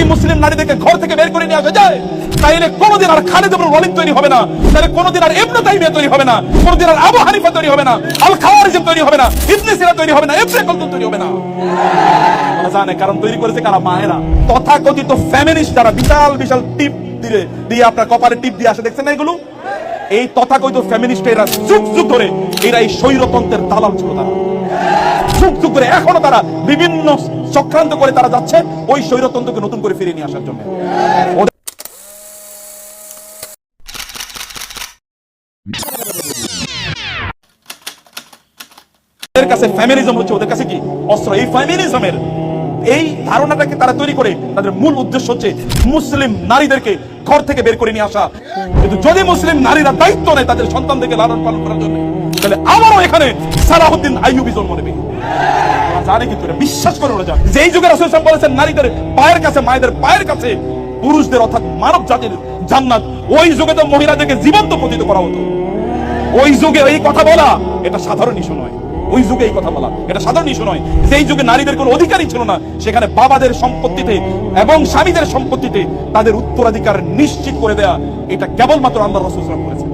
যদি মুসলিম নারীদেরকে ঘর থেকে বের করে নিয়ে আসা যায় তাইলে কোনোদিন আর খালেদ ইবনে ওয়ালিদ তৈরি হবে না। তাহলে কোনোদিন আর ইবনে তাইমিয়া তৈরি হবে না। কোনোদিন আর আবু হানিফা তৈরি হবে না। আল খাওয়ারিজম তৈরি হবে না। ইবনে সিনা তৈরি হবে না। ইবনে খালদুন তৈরি হবে না। ওরা জানে, কারণ তৈরি করেছে কারা? মায়েরা। তথাকথিত ফ্যামিনিস্ট যারা বিশাল বিশাল টিপ দিয়ে দিয়ে আপনার কপালে টিপ দিয়ে আসে, দেখছেন না এগুলো? এই তথাকথিত ফ্যামিনিস্ট এরা যুগ যুগ ধরে এরা এই স্বৈরতন্ত্রের দালাল ছিল তারা। যুগ যুগ ধরে এখনও তারা বিভিন্ন চক্রান্ত করে তারা যাচ্ছে ওই স্বৈরতন্ত্রকে নতুন করে ফিরিয়ে নিয়ে আসার জন্য। ওদের কাছে ফ্যামিলিজম হচ্ছে, ওদের কাছে কি? অস্ত্র। এই ফ্যামিলিজমের এই ধারণাটাকে তারা তৈরি করে, তাদের মূল উদ্দেশ্য হচ্ছে মুসলিম নারীদেরকে ঘর থেকে বের করে নিয়ে আসা। কিন্তু যদি মুসলিম নারীরা দায়িত্ব নেয় তাদের সন্তানদেরকে লালন পালন করার জন্য, তাহলে আবারও এখানে সালাহুদ্দিন আইয়ুবি জন্ম নেবে। যুগে বলেছেন নারীদের পায়ের কাছে, মায়েদের পায়ের কাছে, পুরুষদের অর্থাৎ মানব জাতির জান্নাত, ওই যুগে তো মহিলাদেরকে জীবন্ত পতিত করা হতো। ওই যুগে এই কথা বলা, এটা সাধারণ ইস্যু নয়। ওই যুগে এই কথা বলা, এটা সাধারণ ইস্যু নয়। যুগে নারীদের কোনো অধিকারই ছিল না, সেখানে বাবাদের সম্পত্তিতে এবং স্বামীদের সম্পত্তিতে তাদের উত্তরাধিকার নিশ্চিত করে দেয়া, এটা কেবলমাত্র আল্লাহ রসুল করেছেন।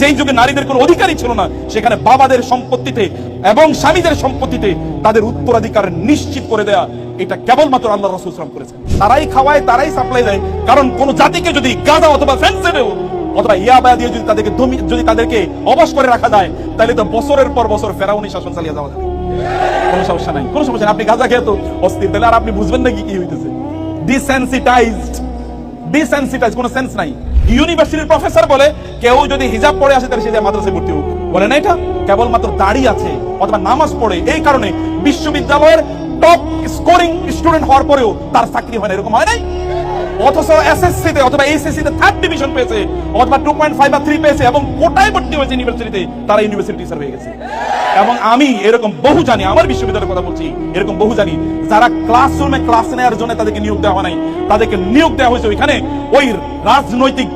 যেই যুগে নারীদের কোনো অধিকারই ছিল না, সেখানে বাবাদের সম্পত্তিতে এবং স্বামীদের সম্পত্তিতে তাদের উত্তরাধিকার নিশ্চিত করে দেয়া এটা কেবলমাত্র আল্লাহ রসুল সাল্লাম করেছেন। তারাই খাওয়ায়, তারাই সাপ্লাই দেয়। কারণ কোন জাতিকে যদি গাঁজা অথবা ফেন্সেবেও অথবা ইয়াবা দিয়ে যদি তাদেরকে যদি তাদেরকে অবশ করে রাখা যায়, তাহলে তো বছরের পর বছর ফেরাউনি শাসন চালিয়ে যাওয়া যাবে। কোনো সমস্যা নাই, কোনো সমস্যা নাই। আপনি গাঁজা খেয়ে তো অস্থির, তাহলে আর আপনি বুঝবেন না কি কি হইতেছে। ডিসেন্সিটাইজড ডিসেন্সিটাইজ কোনো সেন্স নাই। ইউনিভার্সিটির প্রফেসর বলে, কেউ যদি হিজাব পড়ে আসে, তাহলে সে যে মাদ্রাসায় ভর্তি হোক। বলে না এটা? কেবলমাত্র দাড়ি আছে, অথবা নামাজ পড়ে, এই কারণে বিশ্ববিদ্যালয়ের টপ স্কোরিং স্টুডেন্ট হওয়ার পরেও তার চাকরি হয় না, এরকম হয় নাই? অথচ এসএসসি তে, অথবা এইচএসসি তে থার্ড ডিভিশন পেয়েছে, অথবা টু পয়েন্ট ফাইভ বা থ্রি পেয়েছে, এবং কোটায় ভর্তি হয়েছে ইউনিভার্সিটিতে তারা ইউনিভার্সিটি টিচার হয়ে গেছে। এবং আমি এরকম বহু জানি, আমার বিশ্ববিদ্যালয়ের কথা বলছি, এরকম বহু জানি, যারা ক্লাসরুমে ক্লাস নেওয়ার জন্য তাদেরকে নিয়োগ দেওয়া হয় নাই, তাদেরকে নিয়োগ দেওয়া হয়েছে ওইখানে। ওই রাজনৈতিক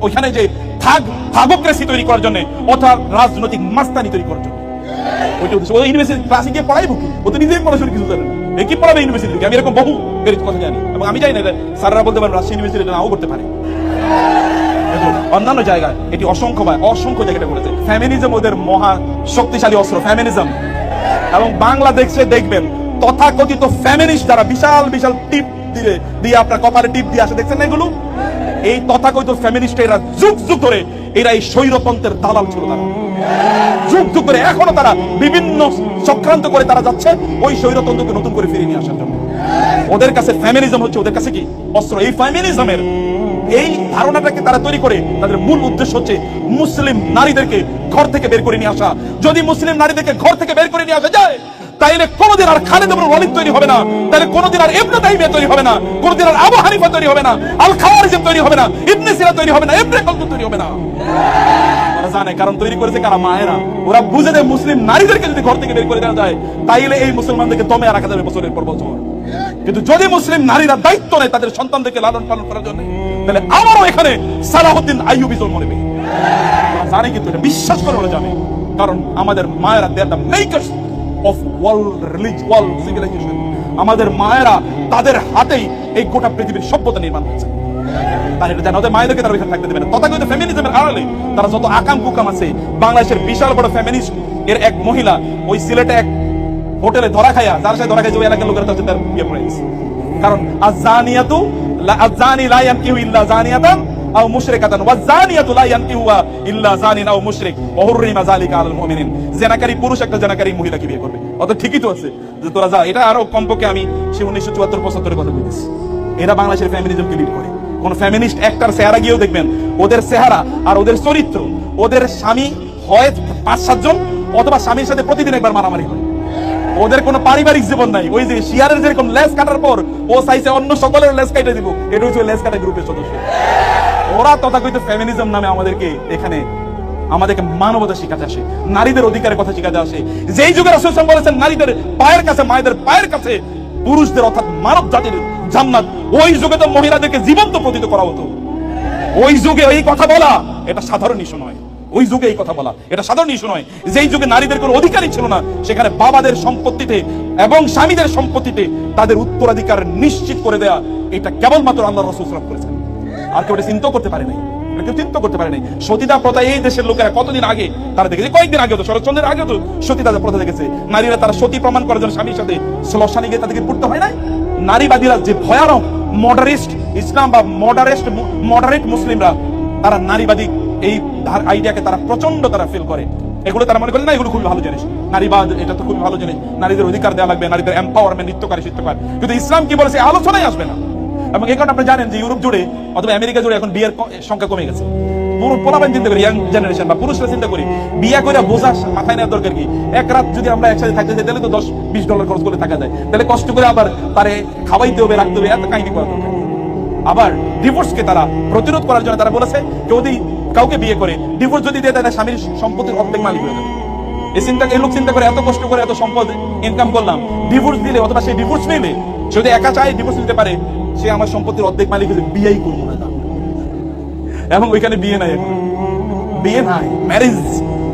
ওইখানে যে থাক থাগোক্রেসি তৈরি করার জন্য অথবা রাজনৈতিক মাস্তানি তৈরি করার জন্য। বাংলাদেশে দেখবেন, তথাকথিত ফ্যামিনিস্ট যারা বিশাল বিশাল টিপ দিয়ে দিয়ে আপনার কপালে টিপ দিয়ে আসে, দেখছেন এগুলো? এই তথাকথিত ফ্যামিনিস্ট এরা যুগ যুগ ধরে এরা এই স্বৈরতন্ত্রের দালাল ছিল তারা। যুগ যুগ ধরে এখনও তারা বিভিন্ন চক্রান্ত করে তারা যাচ্ছে ওই স্বৈরতন্ত্রকে নতুন করে ফিরিয়ে নিয়ে আসার জন্য। ওদের কাছে ফ্যামিলিজম হচ্ছে ওদের কাছে কি? অস্ত্র। এই ফ্যামিলিজমের এই ধারণাটাকে তারা তৈরি করে তাদের মূল উদ্দেশ্য হচ্ছে মুসলিম নারীদেরকে ঘর থেকে বের করে নিয়ে আসা। যদি মুসলিম নারীদেরকে ঘর থেকে বের করে নিয়ে আসা যায় তাইলে কোনোদিন আর খালেদ ইবনে ওয়ালিদ তৈরি হবে না। তাহলে কোনোদিন আর ইবনে তাইমিয়া তৈরি হবে না। কোনোদিন আর আবু হানিফা তৈরি হবে না। আল খাওয়ারিজম তৈরি হবে না। ইবনে সিনা তৈরি হবে না। ইবনে খালদুন তৈরি হবে না। ওরা জানে, কারণ তৈরি করেছে কারা? মায়েরা। ওরা বুঝে দেয় মুসলিম নারীদেরকে যদি ঘর থেকে বের করে দেওয়া যায়, তাইলে এই মুসলমানদেরকে দমে রাখা যাবে বছরের পর বছর। কিন্তু যদি মুসলিম নারীরা দায়িত্ব নেয় তাদের সন্তানদেরকে লালন পালন করার জন্য, তাহলে আবারও এখানে সালাহুদ্দিন আইয়ুবি জন্ম নেবে। জানে কিন্তু এটা, বিশ্বাস করে ওরা জানে। কারণ আমাদের মায়েরা they are the makers of world religion world civilization আমাদের মায়েরা তাদের হাতেই এই গোটা পৃথিবীর সভ্যতা নির্মাণ হয়েছে তারা এটা জানে মায়েদেরকে তারা ওইখানে থাকতে দেবে না। তথাকথিত ফেমিনিজমের আড়ালে তারা যত আকাম কুকাম আছে বাংলাদেশের বিশাল বড় ফেমিনিস্ট এর এক মহিলা ওই সিলেটে এক হোটেলে ধরা খায়া যার সাথে ধরা খাইছে ওই এলাকার লোকেরা তার বিয়ে কারণ আজানিয়াতু আজানি লা ইয়ানকিহু ইল্লা জানিয়াতান আও মুশরিকাতান ওয়া জানিয়াতু লা ইয়ানকিহুহা ইল্লা জানিন আও মুশরিক ওয়া হুররিমা যালিকা আলাল মুমিনিন জেনাকারী পুরুষ একটা জেনাকারী মহিলাকে বিয়ে করবে। অত ঠিকই তো আছে যে তোরা যা, এটা আরও কমপক্ষে আমি সে উনিশশো চুয়াত্তর পঁচাত্তরের কথা বলতেছি এরা বাংলাদেশের ফ্যামিলিজমকে লিড করে। কোন ফ্যামিলিস্ট একটার চেহারা গিয়েও দেখবেন, ওদের চেহারা আর ওদের চরিত্র, ওদের স্বামী হয় পাঁচ সাতজন অথবা স্বামীর সাথে প্রতিদিন একবার মারামারি হয়। ওদের কোনো পারিবারিক জীবন নাই। ওই যে শিয়ারের যেরকম লেস কাটার পর ও চাইছে অন্য সকলের লেস কাটে দিব এটা হচ্ছে লেস কাটা গ্রুপের সদস্য। ওরা তথাকথিত ফেমিনিজম নামে আমাদেরকে এখানে আমাদেরকে মানবতা শিখাতে আসে, নারীদের অধিকারের কথা শিখাতে আসে। যেই যুগে রাসূল বলেছেন নারীদের পায়ের কাছে, মায়েদের পায়ের কাছে পুরুষদের অর্থাৎ মানব জাতির জান্নাত, ওই যুগে তো মহিলাদেরকে জীবন্ত প্রতীত করা হতো। ওই যুগে এই কথা বলা, এটা সাধারণ ইস্যু নয়। ওই যুগে এই কথা বলা, এটা সাধারণ ইস্যু নয়। যেই যুগে নারীদের কোনো অধিকারই ছিল না, সেখানে বাবাদের সম্পত্তিতে এবং স্বামীদের সম্পত্তিতে তাদের উত্তরাধিকার নিশ্চিত করে দেয়া, এটা কেবলমাত্র আল্লাহ রসুল করেছেন। আর কেউ এটা চিন্তাও করতে পারে নাই। কেউ চিন্তা করতে পারে নাই। সতীদা প্রথা এই দেশের লোকেরা কতদিন আগে তারা দেখেছে? কয়েকদিন আগে তো শরৎচন্দ্রের আগে তো সতীদা প্রথা দেখেছে। নারীরা তারা সতী প্রমাণ করার জন্য স্বামীর সাথে শ্মশানে গিয়ে তাদেরকে পড়তে হয় নাই? নারীবাদীরা যে ভয়ানক মডারিস্ট ইসলাম বা মডারেস্ট মডারেট মুসলিমরা, তারা নারীবাদী এই আইডিয়াকে তারা প্রচণ্ড তারা ফিল করে। এগুলো তারা মনে করে না এগুলো খুবই ভালো জিনিস। নারীবাদ, এটা তো খুবই ভালো জিনিস। নারীদের অধিকার দেওয়া লাগবে, নারীদের এম্পাওয়ারমেন্ট নিত্যকারী শিত্যকার কিন্তু ইসলাম কি বলেছে? আলোচনায় আসবে না। এবং এই কারণে আপনি জানেন যে ইউরোপ জুড়ে অথবা আমেরিকা জুড়ে এখন বিয়ের সংখ্যা কমে গেছে। পুরো পোলাপান চিন্তা করি ইয়াং জেনারেশন বা পুরুষরা চিন্তা করি, বিয়ে করে বোঝা মাথায় নেওয়ার দরকার কি? এক রাত যদি আমরা একসাথে থাকতে যাই তাহলে তো দশ বিশ ডলার খরচ করে থাকা যায়। তাহলে কষ্ট করে আবার তারে খাওয়াইতে হবে, রাখতে হবে, এত কাহিনী করা দরকার আবার ডিভোর্সকে তারা প্রতিরোধ করার জন্য তারা বলেছে যদি কাউকে বিয়ে করে ডিভোর্স যদি দেয়, তাহলে স্বামীর সম্পত্তির অর্ধেক মালিক হয়ে যাবে। এই চিন্তা এই লোক চিন্তা করে, এত কষ্ট করে, এত সম্পদ ইনকাম করলাম। ডিভোর্স দিলে অথবা সেই ডিভোর্স নিলে যদি একা চায় ডিভোর্স নিতে পারে সে আমার সম্পত্তির অর্ধেক মালিক হলে বিয়েই করব না এবং ওইখানে বিয়ে নাই বিয়ে নাই। Marriage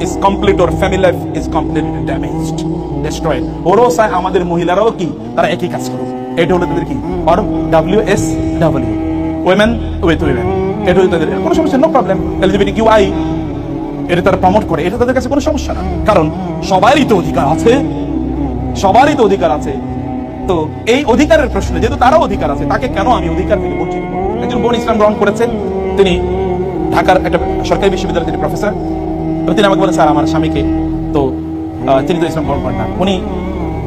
is complete or family life is completely damaged destroyed ওরও চায় আমাদের মহিলারাও কি? তারা একই কাজ করুক এটা হলো তাদের কি? Or W S W women with women এটা হলো তাদের কোনো সমস্যা no problem LGBT Q I এটা তারা প্রমোট করে। এটা তাদের কাছে কোনো সমস্যা না। কারণ সবারই তো অধিকার আছে। সবারই তো অধিকার আছে। তো এই অধিকারের প্রশ্নে, যেহেতু তারও অধিকার আছে, তাকে কেন আমি অধিকার থেকে বঞ্চিত করব? একজন বোন ইসলাম গ্রহণ করেছে তিনি ঢাকার একটা সরকারি বিশ্ববিদ্যালয়ের তিনি প্রফেসর। তিনি আমাকে বলেন, স্যার, আমার স্বামীকে তো তিনি তো ইসলাম গ্রহণ করেন না। উনি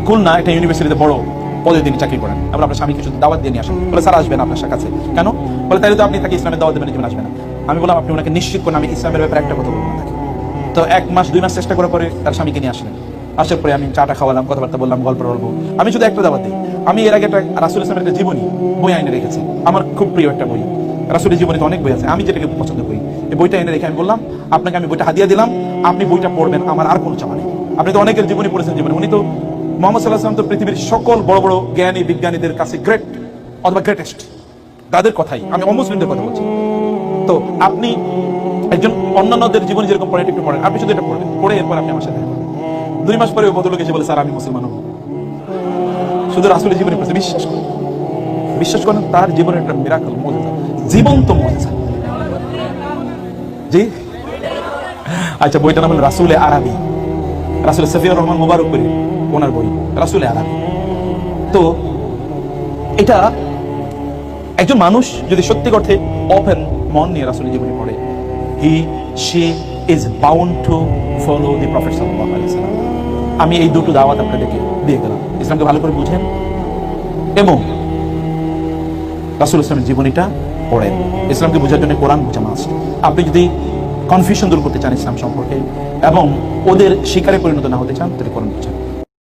খুলনা একটা ইউনিভার্সিটিতে বড় পদে তিনি চাকরি করেন। আমরা আপনার স্বামীকে শুধু দাওয়াত দিয়ে নিয়ে আসেন বলে, স্যার, আসবেন আপনার কাছে। কেন? বলে তাহলে তো আপনি তাকে ইসলামের দাওয়াত দেবেন জীবন আসবেন আমি বললাম, আপনি ওনাকে নিশ্চিত করেন, আমি ইসলামের ব্যাপারে একটা কথা বলব তো এক মাস, দুই মাস চেষ্টা করার পরে তার স্বামীকে নিয়ে আসলেন। আসার পরে আমি চাটা খাওয়ালাম, কথাবার্তা বললাম, গল্প বলব। আমি শুধু একটা দাবাত দিই। আমি এর আগে একটা রাসুল ইসলামের একটা জীবনী বই আইনে রেখেছি। আমার খুব প্রিয় একটা বই। রাসুলের জীবনীতে অনেক বই আছে, আমি যেটাকে পছন্দ করি। এই বইটা এনে রেখে আমি বললাম, আপনাকে আমি বইটা হাদিয়া দিলাম, আপনি বইটা পড়বেন, আমার আর কোনো চাওয়া নেই। আপনি তো অনেকের জীবনী পড়েছেন জীবনে, উনি তো মোহাম্মদ সাল্লাহ সাল্লাম তো পৃথিবীর সকল বড় বড় জ্ঞানী, বিজ্ঞানীদের কাছে গ্রেট অথবা গ্রেটেস্ট তাদের কথাই, আমি অমুসলিমদের কথা বলছি। তো আপনি একজন অন্যান্যদের জীবনে যেরকম পড়েন, একটু পড়েন। আপনি শুধু এটা পড়বেন, পড়ে এরপর আপনি আমার সাথে। দুই মাস পরে ভদ্রলোক এসে বলে, স্যার, আমি মুসলমান হব। শুধু রাসুলের জীবনে পড়ছে বিশ্বাস করেন। বিশ্বাস করেন, তার জীবনের একটা মিরাকল মজা জীবন্ত মজা জি? আচ্ছা বইটার নাম হলো রাসুলে আরবি। রাসুল সফিউর রহমান মোবারক করি ওনার বই, রাসুলে আরবি। তো, এটা একজন মানুষ যদি সত্যি অর্থে ওপেন মন নিয়ে রাসুলের জীবনে পড়ে he she is bound to follow the prophet সাল্লাল্লাহু আলাইহি আমি এই দুটো দাওয়াত আপনাদেরকে দিয়ে গেলাম। ইসলামকে ভালো করে বুঝেন এবং রাসুল ইসলামের জীবনীটা পড়েন। ইসলামকে বোঝার জন্য কোরআন বোঝা মাস্ট আপনি যদি কনফিউশন দূর করতে চান ইসলাম সম্পর্কে এবং ওদের শিকারে পরিণত না হতে চান, তাহলে কোরআন বোঝেন।